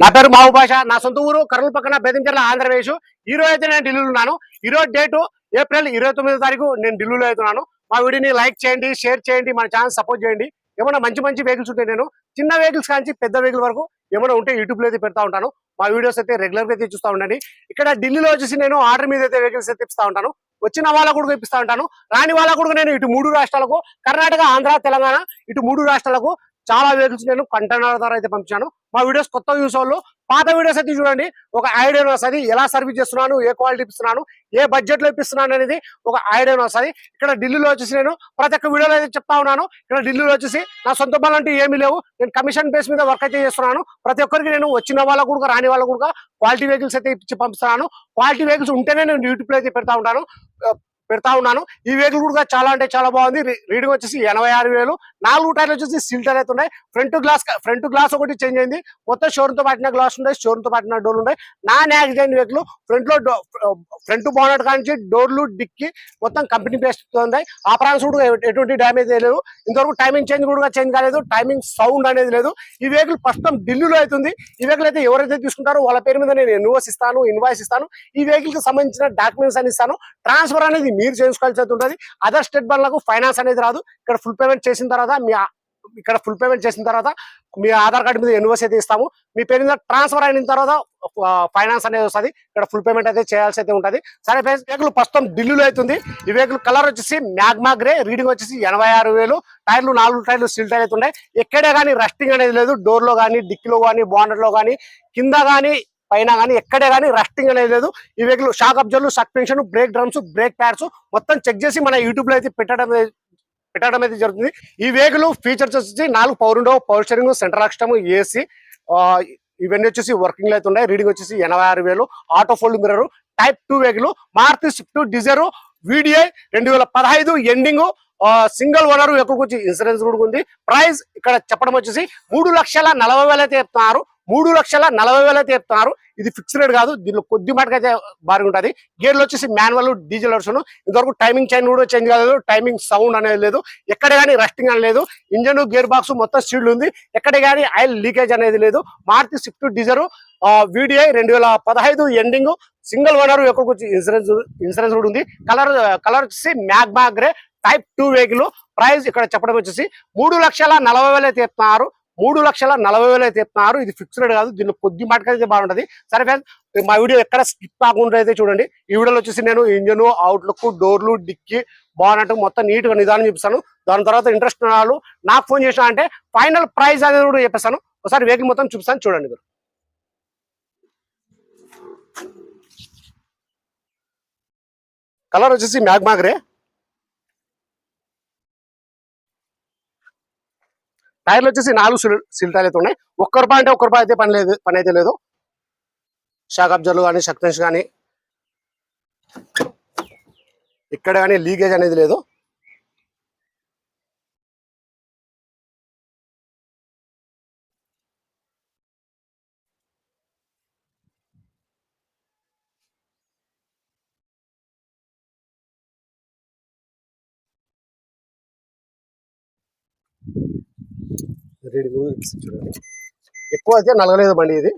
నా పేరు మావు భాష నా సొంత ఊరు కర్నూలు పక్కన బెదించర్ల ఆంధ్రప్రదేశ్. ఈ రోజు అయితే నేను ఢిల్లీలో ఉన్నాను. ఈ రోజు డేటు ఏప్రిల్ ఇరవై తొమ్మిదో తారీఖు నేను ఢిల్లీలో అవుతున్నాను మా వీడియోని లైక్ చేయండి షేర్ చేయండి మన ఛానల్ సపోర్ట్ చేయండి. ఏమైనా మంచి మంచి వెహికల్స్ ఉంటే నేను చిన్న వెహికల్స్ కానీ పెద్ద వెహికల్ వరకు ఏమైనా ఉంటే యూట్యూబ్లో అయితే పెడతా ఉంటాను. మా వీడియోస్ అయితే రెగ్యులర్గా అయితే చూస్తూ ఉండండి. ఇక్కడ ఢిల్లీలో వచ్చేసి నేను ఆర్డర్ మీద అయితే వెహికల్స్ అయితే ఇస్తా ఉంటాను. వచ్చిన వాళ్ళకు కూడా ఇప్పిస్తా ఉంటాను. రాని వాళ్ళకు కూడా నేను ఇటు మూడు రాష్ట్రాలకు కర్ణాటక ఆంధ్ర తెలంగాణ ఇటు మూడు రాష్ట్రాలకు చాలా వెహికల్స్ నేను కంటైనర్ ద్వారా అయితే పంపించాను. మా వీడియోస్ కొత్త వ్యూస్ వాళ్ళు పాత వీడియోస్ అయితే చూడండి. ఒక ఐడియా వస్తుంది ఎలా సర్వీస్ చేస్తున్నాను ఏ క్వాలిటీ ఇస్తున్నాను ఏ బడ్జెట్లో ఇప్పిస్తున్నాను అనేది ఒక ఐడియా వస్తుంది. ఇక్కడ ఢిల్లీలో వచ్చేసి నేను ప్రతి ఒక్క వీడియోలో అయితే చెప్తా ఉన్నాను. ఇక్కడ ఢిల్లీలో వచ్చేసి నా సొంత పనులు అంటే ఏమీ లేవు. నేను కమిషన్ బేస్ మీద వర్క్ అయితే చేస్తున్నాను. ప్రతి ఒక్కరికి నేను వచ్చిన వాళ్ళకు కూడా రాని వాళ్ళకు కూడా క్వాలిటీ వెహికల్స్ అయితే ఇచ్చి పంపిస్తున్నాను. క్వాలిటీ వెహికల్స్ ఉంటేనే నేను యూట్యూబ్లో అయితే పెడతా ఉంటాను. పెడతా ఉన్నాను. ఈ వెహికల్ కూడా చాలా అంటే చాలా బాగుంది. రీడింగ్ వచ్చేసి ఎనభై ఆరు వేలు. నాలుగు టైర్లు వచ్చేసి సిల్టర్ అయితే ఉన్నాయి. ఫ్రంట్ గ్లాస్ ఫ్రంట్ గ్లాస్ ఒకటి చేంజ్ అయింది. మొత్తం షోరూంతో పాటిన గ్లాస్ ఉన్నాయి. షోరూమ్తో పాటిన డోర్లు ఉన్నాయి. నాన్ యాక్సిడెంట్ వెహికల్ ఫ్రంట్లో ఫ్రంట్ బోనట్ కానించి డోర్లు డిక్కి మొత్తం కంపెనీ బేస్ట్ ఉన్నాయి. ఆపరాన్స్ కూడా ఎటువంటి డ్యామేజ్ లేదు ఇంతవరకు టైమింగ్ చేంజ్ కూడా చేంజ్ కాలేదు. టైమింగ్ సౌండ్ అనేది లేదు. ఈ వెహికల్ ప్రస్తుతం ఢిల్లీలో అవుతుంది. ఈ వెహికల్ అయితే ఎవరైతే తీసుకుంటారో వాళ్ళ పేరు మీద నేను ఇన్వాయిస్ ఇస్తాను ఇన్వాయిస్ ఇస్తాను. ఈ వెహికల్కి సంబంధించిన డాక్యుమెంట్స్ అని ఇస్తాను. ట్రాన్స్ఫర్ అనేది మీరు చేసుకోవాల్సి అయితే ఉంటుంది. అదర్ స్టేట్ బండ్లకు ఫైనాన్స్ అనేది రాదు. ఇక్కడ ఫుల్ పేమెంట్ చేసిన తర్వాత మీ ఇక్కడ ఫుల్ పేమెంట్ చేసిన తర్వాత మీ ఆధార్ కార్డు మీద ఇన్వాయిస్ అయితే ఇస్తాము. మీ పేరు మీద ట్రాన్స్ఫర్ అయిన తర్వాత ఫైనాన్స్ అనేది వస్తుంది. ఇక్కడ ఫుల్ పేమెంట్ అయితే చేయాల్సి అయితే ఉంటుంది. సరే ఫ్రెండ్స్ వెహికల్ ప్రస్తుతం ఢిల్లీలో అవుతుంది. ఈ వెహికల్ కలర్ వచ్చేసి మ్యాగ్మా గ్రే రీడింగ్ వచ్చేసి ఎనభై ఆరు వేలు. టైర్లు నాలుగు టైర్లు స్టీల్ టైర్ అయితే ఉన్నాయి. ఎక్కడే కానీ రస్టింగ్ అనేది లేదు. డోర్లో కానీ డిక్కీలో కానీ బాండర్లో కానీ కింద కానీ పైన కానీ ఎక్కడే కానీ రస్టింగ్ అనేది లేదు. ఈ vehicle shock అబ్జర్లు suspension brake drums brake pads మొత్తం చెక్ చేసి మన యూట్యూబ్లో అయితే పెట్టడం పెట్టడం అయితే జరుగుతుంది. ఈ వెహికల్ ఫీచర్స్ వచ్చేసి నాలుగు power window power steering center అక్షటమ్ AC ఇవన్నీ వచ్చేసి వర్కింగ్ అయితే ఉన్నాయి. రీడింగ్ వచ్చేసి ఎనభై ఆరు వేలు. Auto fold mirror type two vehicle Maruti Swift Dzire VDI రెండు వేల పదహైదు ఎండింగ్ సింగిల్ ఓనర్ ఎక్కువ వచ్చి ఇన్సూరెన్స్ కూడా ఉంది. ప్రైస్ ఇక్కడ చెప్పడం వచ్చేసి మూడు లక్షల నలభై వేలు అయితే చెప్తున్నారు. మూడు లక్షల నలభై వేల అయితే చెప్తున్నారు. ఇది ఫిక్స్ రేట్ కాదు దీనిలో కొద్ది మటుకు అయితే బాగా ఉంటుంది గేర్లు వచ్చేసి మాన్యువల్ డీజిల్ వర్షన్ ఇంతవరకు టైమింగ్ చైన్ కూడా చేంజ్ కాలేదు టైమింగ్ సౌండ్ అనేది లేదు. ఎక్కడ కానీ రస్టింగ్ అనేది లేదు. ఇంజన్ గేర్ బాక్స్ మొత్తం స్టీల్ ఉంది. ఎక్కడ కానీ ఆయిల్ లీకేజ్ అనేది లేదు. మారుతి స్విఫ్ట్ డీజర్ వీడిఐ రెండు వేల పదహైదు ఎండింగ్ సింగిల్ ఓనర్ ఎక్కడికి వచ్చి ఇన్సూరెన్స్ ఇన్సూరెన్స్ కూడా ఉంది. కలర్ కలర్ వచ్చేసి magma grey type two vehicle price ఇక్కడ చెప్పడం వచ్చేసి మూడు లక్షల నలభై వేలు అయితే చెప్తున్నారు. మూడు లక్షల నలభై వేలు అయితే చెప్తున్నారు. ఇది ఫిక్స్డ్ కాదు. దీన్ని కొద్ది మాటకైతే బాగుంటుంది. సరే ఫ్రెండ్స్ మా వీడియో ఎక్కడ స్కిప్ కాకుండా అయితే చూడండి. ఈ వీడియోలో వచ్చేసి నేను ఇంజన్ అవుట్లుక్ డోర్లు డిక్కి బాగున్నట్టు మొత్తం నీట్గా నిదానం చూపిస్తాను. దాని తర్వాత ఇంట్రెస్ట్ ఉన్న వాళ్ళు నాకు ఫోన్ చేసిన అంటే ఫైనల్ ప్రైస్ అనేది కూడా చెప్పేస్తాను. ఒకసారి వెహికల్ మొత్తం చూపిస్తాను. చూడండి మీరు. కలర్ వచ్చేసి మ్యాగ్మా గ్రే టైర్లు వచ్చేసి నాలుగు సిల్ అయితే ఉన్నాయి. ఒక్క రూపాయి అంటే ఒక్క రూపాయి అయితే పని లేదు పని అయితే లేదు. షాక్ అబ్జర్లు కానీ షక్టెన్స్ కానీ. ఇక్కడ కానీ లీకేజ్ అనేది లేదు. రీడింగ్ చూడండి. ఎక్కువ అయితే నలగలేదు బండి ఇది.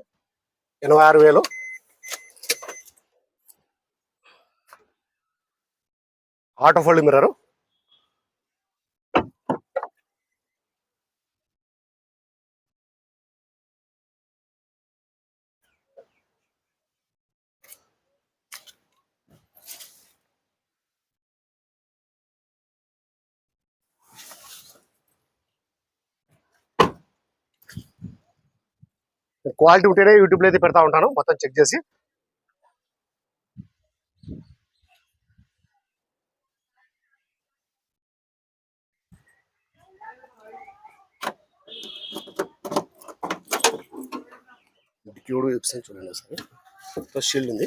ఎనభై ఆరు వేలు. Auto fold mirror. క్వాలిటీ ఉంటేనే యూట్యూబ్లో అయితే పెడతా ఉంటాను. మొత్తం చెక్ చేసి. చూడు వెబ్సైట్ చూడండి సార్. షీల్డ్ ఉంది.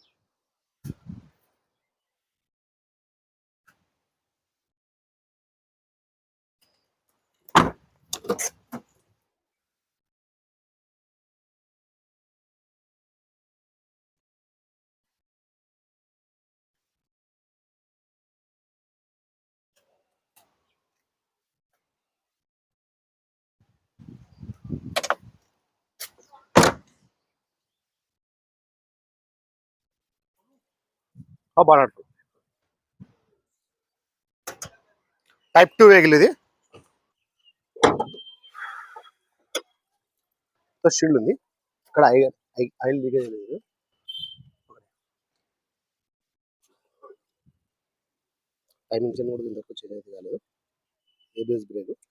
బాగా టైప్ టూ వెహికల్ ఇది. షీల్డ్ ఉంది. ఇక్కడ ఐ- ఆయిల్ లీకేజ్ లేదు. టైమింగ్స్ చిన్న కూడా ఇంతకు చేసేది కాలేదు. ABS brake